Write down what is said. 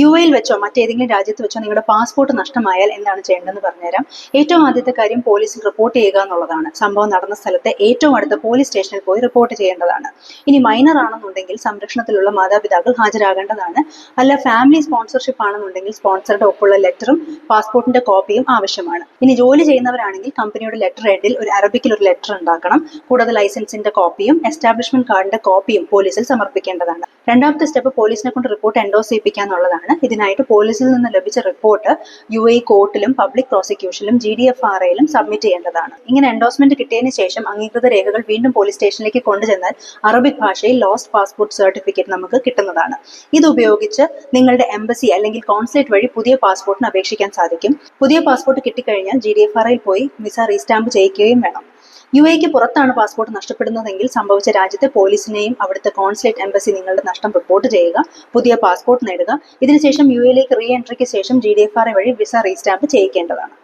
U എയിൽ വെച്ചോ മറ്റേതെങ്കിലും രാജ്യത്ത് വെച്ചോ നിങ്ങളുടെ പാസ്പോർട്ട് നഷ്ടമായാൽ എന്താണ് ചെയ്യേണ്ടതെന്ന് പറഞ്ഞുതരാം. ഏറ്റവും ആദ്യത്തെ കാര്യം പോലീസിൽ റിപ്പോർട്ട് ചെയ്യുക എന്നുള്ളതാണ്. സംഭവം നടന്ന സ്ഥലത്തെ ഏറ്റവും അടുത്ത പോലീസ് സ്റ്റേഷനിൽ പോയി റിപ്പോർട്ട് ചെയ്യേണ്ടതാണ്. ഇനി മൈനർ ആണെന്നുണ്ടെങ്കിൽ സംരക്ഷണത്തിലുള്ള മാതാപിതാക്കൾ ഹാജരാകേണ്ടതാണ്. അല്ല ഫാമിലി സ്പോൺസർഷിപ്പ് ആണെന്നുണ്ടെങ്കിൽ സ്പോൺസറുടെ ഒപ്പുള്ള ലെറ്ററും പാസ്പോർട്ടിന്റെ കോപ്പിയും ആവശ്യമാണ്. ഇനി ജോലി ചെയ്യുന്നവരാണെങ്കിൽ കമ്പനിയുടെ ലെറ്റർ ഹെഡിൽ ഒരു അറബിക്കിൽ ഒരു ലെറ്റർ ഉണ്ടാക്കണം. കൂടാതെ ലൈസൻസിന്റെ കോപ്പിയും എസ്റ്റാബ്ലിഷ്മെന്റ് കാർഡിന്റെ കോപ്പിയും പോലീസിൽ സമർപ്പിക്കേണ്ടതാണ്. രണ്ടാമത്തെ സ്റ്റെപ്പ് പോലീസിനെ കൊണ്ട് റിപ്പോർട്ട് എൻഡോസ് ചെയ്യിപ്പിക്കുക ഇതിനായിട്ട് പോലീസിൽ നിന്ന് ലഭിച്ച റിപ്പോർട്ട് യു എ കോർട്ടിലും പബ്ലിക് പ്രോസിക്യൂഷനിലും ജി ഡി എഫ് ആർ ഐയിലും സബ്മിറ്റ് ചെയ്യേണ്ടതാണ്. ഇങ്ങനെ എൻഡോസ്മെന്റ് കിട്ടിയതിന് ശേഷം അംഗീകൃത രേഖകൾ വീണ്ടും പോലീസ് സ്റ്റേഷനിലേക്ക് കൊണ്ടുചെന്നാൽ അറബിക് ഭാഷയിൽ ലോസ്റ്റ് പാസ്പോർട്ട് സർട്ടിഫിക്കറ്റ് നമുക്ക് കിട്ടുന്നതാണ്. ഇത് ഉപയോഗിച്ച് നിങ്ങളുടെ എംബസി അല്ലെങ്കിൽ കോൺസുലേറ്റ് വഴി പുതിയ പാസ്പോർട്ടിന് അപേക്ഷിക്കാൻ സാധിക്കും. പുതിയ പാസ്പോർട്ട് കിട്ടിക്കഴിഞ്ഞാൽ ജി ഡി എഫ് ആർ ഐയിൽ പോയി വിസ റീസ്റ്റാമ്പ് ചെയ്യിക്കുകയും വേണം. യു എക്ക് പുറത്താണ് പാസ്പോർട്ട് നഷ്ടപ്പെടുന്നതെങ്കിൽ സംഭവിച്ച രാജ്യത്തെ പോലീസിനെയും അവിടുത്തെ കോൺസുലേറ്റ് എംബസി നിങ്ങളുടെ നഷ്ടം റിപ്പോർട്ട് ചെയ്യുക പുതിയ പാസ്പോർട്ട് നേടുക. ഇതിനുശേഷം യു എയിലേക്ക് റീ എൻട്രിക്ക് ശേഷം ജി ഡി എഫ് ആർ വഴി വിസ റീസ്റ്റാമ്പ് ചെയ്യിക്കേണ്ടതാണ്.